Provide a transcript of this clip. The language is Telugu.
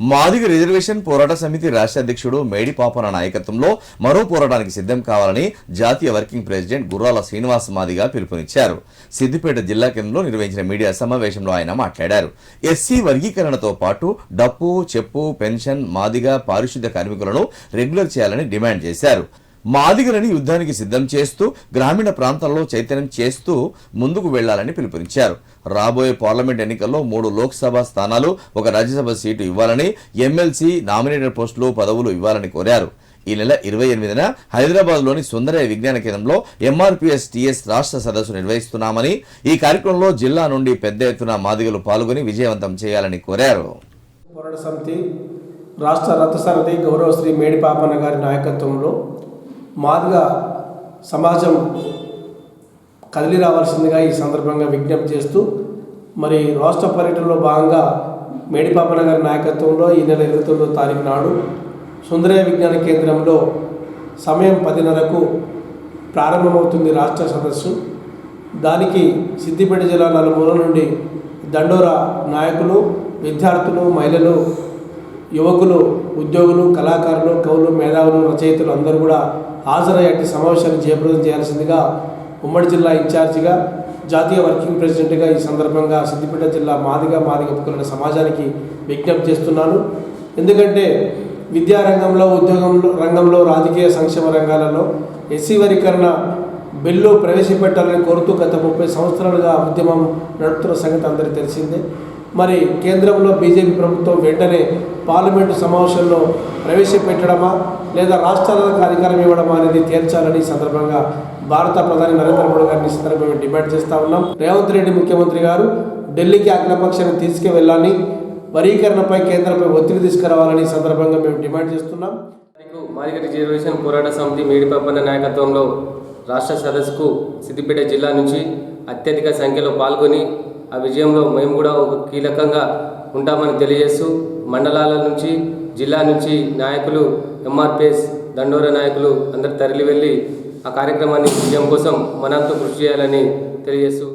మాదిగ రిజర్వేషన్ పోరాట సమితి రాష్ట్ర అధ్యక్షుడు మేడి పాపన నాయకత్వంలో మరో పోరాటానికి సిద్ధం కావాలని జాతీయ వర్కింగ్ ప్రెసిడెంట్ గుర్రాల శ్రీనివాస్ మాదిగా పిలుపునిచ్చారు. సిద్దిపేట జిల్లా కేంద్రంలో నిర్వహించిన మీడియా సమావేశంలో ఆయన మాట్లాడారు. ఎస్సీ వర్గీకరణతో పాటు డప్పు చెప్పు పెన్షన్ మాదిగ పారిశుద్ధ్య కార్మికులను రెగ్యులర్ చేయాలని డిమాండ్ చేశారు. మాదిగలని యుద్ధానికి సిద్ధం చేస్తూ గ్రామీణ ప్రాంతాల్లో చైతన్యం చేస్తూ ముందుకు వెళ్ళాలని పిలుపునిచ్చారు. రాబోయే పార్లమెంట్ ఎన్నికల్లో మూడు లోక్సభ స్థానాలు ఒక రాజ్యసభ సీటు ఇవ్వాలని ఎమ్మెల్సీ నామినేటెడ్ పోస్టులు పదవులు ఇవ్వాలని కోరారు. ఈ నెల ఇరవై ఎనిమిదిన హైదరాబాద్లోని సుందరయ్య విజ్ఞాన కేంద్రంలో ఎంఆర్పీఎస్ టీఎస్ రాష్ట్ర సదస్సు నిర్వహిస్తున్నామని ఈ కార్యక్రమంలో జిల్లా నుండి పెద్ద ఎత్తున మాదిగలు పాల్గొని విజయవంతం చేయాలని కోరారు. రాష్ట్ర రథసారథి గౌరవ శ్రీ మేడిపాపన్న గారి నాయకత్వంలో మాదిగా సమాజం కదిలి రావాల్సిందిగా ఈ సందర్భంగా విజ్ఞప్తి చేస్తూ మరి రాష్ట్ర పర్యటనలో భాగంగా మేడిపాపన్న గారి నాయకత్వంలో ఈ నెల ఇరవై తొమ్మిదో తారీఖు నాడు సుందరయ విజ్ఞాన కేంద్రంలో సమయం పదిన్నరకు ప్రారంభమవుతుంది రాష్ట్ర సదస్సు. దానికి సిద్దిపేట జిల్లా నలుమూల నుండి దండోరా నాయకులు విద్యార్థులు మహిళలు యువకులు ఉద్యోగులు కళాకారులు కవులు మేధావులు రచయితలు అందరూ కూడా హాజరయ్యేటి సమావేశాన్ని జయప్రదం చేయాల్సిందిగా ఉమ్మడి జిల్లా ఇన్ఛార్జిగా జాతీయ వర్కింగ్ ప్రెసిడెంట్గా ఈ సందర్భంగా సిద్దిపేట జిల్లా మాదిగా మాదిగ పుక్కుల సమాజానికి విజ్ఞప్తి చేస్తున్నాను. ఎందుకంటే విద్యారంగంలో ఉద్యోగంలో రంగంలో రాజకీయ సంక్షేమ రంగాలలో ఎస్సీ వరీకరణ బిల్లు ప్రవేశపెట్టాలని కోరుతూ గత ముప్పై సంవత్సరాలుగా ఉద్యమం నడుపుతున్న సంగతి అందరికీ తెలిసిందే. మరి కేంద్రంలో బీజేపీ ప్రభుత్వం వెంటనే పార్లమెంటు సమావేశంలో ప్రవేశపెట్టడమా లేదా రాష్ట్రాలకు అధికారం ఇవ్వడమా అనేది తేల్చాలని సందర్భంగా భారత ప్రధాని నరేంద్ర మోడీ గారిని సందర్భంగా డిమాండ్ చేస్తా ఉన్నాం. రేవంత్ రెడ్డి ముఖ్యమంత్రి గారు ఢిల్లీకి అఖిలపక్షాన్ని తీసుకువెళ్ళాలని వరీకరణపై కేంద్రంపై ఒత్తిడి తీసుకురావాలని సందర్భంగా మేము డిమాండ్ చేస్తున్నాం. తారీఖు రిజర్వేషన్ పోరాట సమితి మేడిపబ్బన్న నాయకత్వంలో రాష్ట్ర సదస్సుకు సిద్దిపేట జిల్లా నుంచి అత్యధిక సంఖ్యలో పాల్గొని ఆ విజయంలో మేము కూడా ఒక కీలకంగా ఉంటామని తెలియజేస్తూ మండలాల నుంచి జిల్లా నుంచి నాయకులు ఎంఆర్పిఎస్ దండోర నాయకులు అందరు తరలి వెళ్ళి ఆ కార్యక్రమాన్ని విజయం కోసం మనంతో కృషి చేయాలని తెలియజేస్తూ